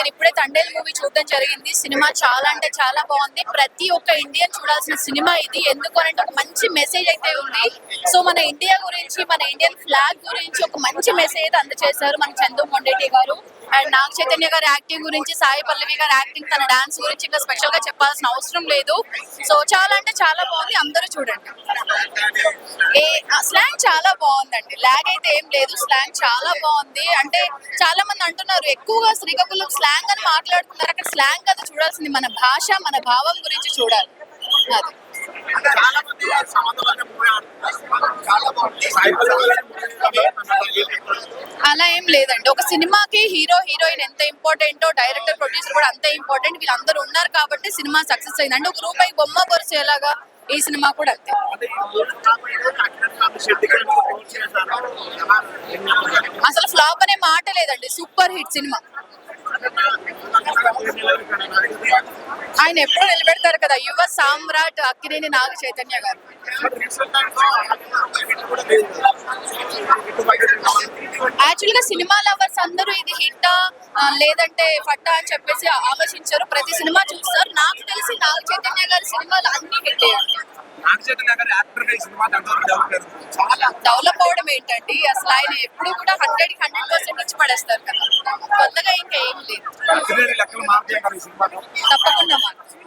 నేను ఇప్పుడే తండేల్ మూవీ చూడడం జరిగింది. సినిమా చాలా అంటే చాలా బాగుంది. ప్రతి ఒక్క ఇండియన్ చూడాల్సిన సినిమా ఇది. ఎందుకు అంటే ఒక మంచి మెసేజ్ అయితే ఉంది. సో మన ఇండియా గురించి మన ఇండియన్ ఫ్లాగ్ గురించి ఒక మంచి మెసేజ్ అయితే అందజేశారు మన చందు మొండేటి గారు. అండ్ నాగ చైతన్య గారి యాక్టింగ్ గురించి సాయి పల్లవి గారి యాక్టింగ్ తన డాన్స్ గురించి ఇంకా స్పెషల్గా చెప్పాల్సిన అవసరం లేదు. సో చాలా అంటే చాలా బాగుంది. అందరూ చూడండి. ఏ స్లాంగ్ చాలా బాగుందండి. లాగ్ అయితే ఏం లేదు. స్లాంగ్ చాలా బాగుంది. అంటే చాలా మంది అంటున్నారు ఎక్కువగా శ్రీకాకుళం స్లాంగ్ అని మాట్లాడుతున్నారు. అక్కడ స్లాంగ్ కదా చూడాల్సింది. మన భాష మన భావం గురించి చూడాలి. అది. అలా ఏం లేదండి. ఒక సినిమాకి హీరో హీరోయిన్ ఎంత ఇంపార్టెంటో డైరెక్టర్ ప్రొడ్యూసర్ కూడా అంతే ఇంపార్టెంట్. వీళ్ళందరూ ఉన్నారు కాబట్టి సినిమా సక్సెస్ అయింది. అంటే ఒక రూపాయి బొమ్మ పరిచేలాగా ఈ సినిమా కూడా అంతే. అసలు ఫ్లాప్ అనే మాట లేదండి సూపర్ హిట్ సినిమా. ఆయన ఎప్పుడు నిలబెడతారు కదా యువ సామ్రాట్ అక్కినేని నాగ చైతన్య గారు. యాక్చువల్గా సినిమా లవర్స్ అందరూ ఇది హిట్ లేదంటే ఫట్టా అని చెప్పేసి ఆలోచించారు. ప్రతి సినిమా చూస్తారు. నాకు తెలిసి నాగ చైతన్య గారి సినిమాలు అన్ని హిట్ అయ్యారు డెవలప్ అవడం ఏంటండి అసలు ఆయన ఎప్పుడు కూడా హండ్రెడ్ హండ్రెడ్ పర్సెంట్ ఇచ్చి పడేస్తారు కదా. కొత్తగా ఇంకా ఏం లేదు. తప్పకుండా మాకు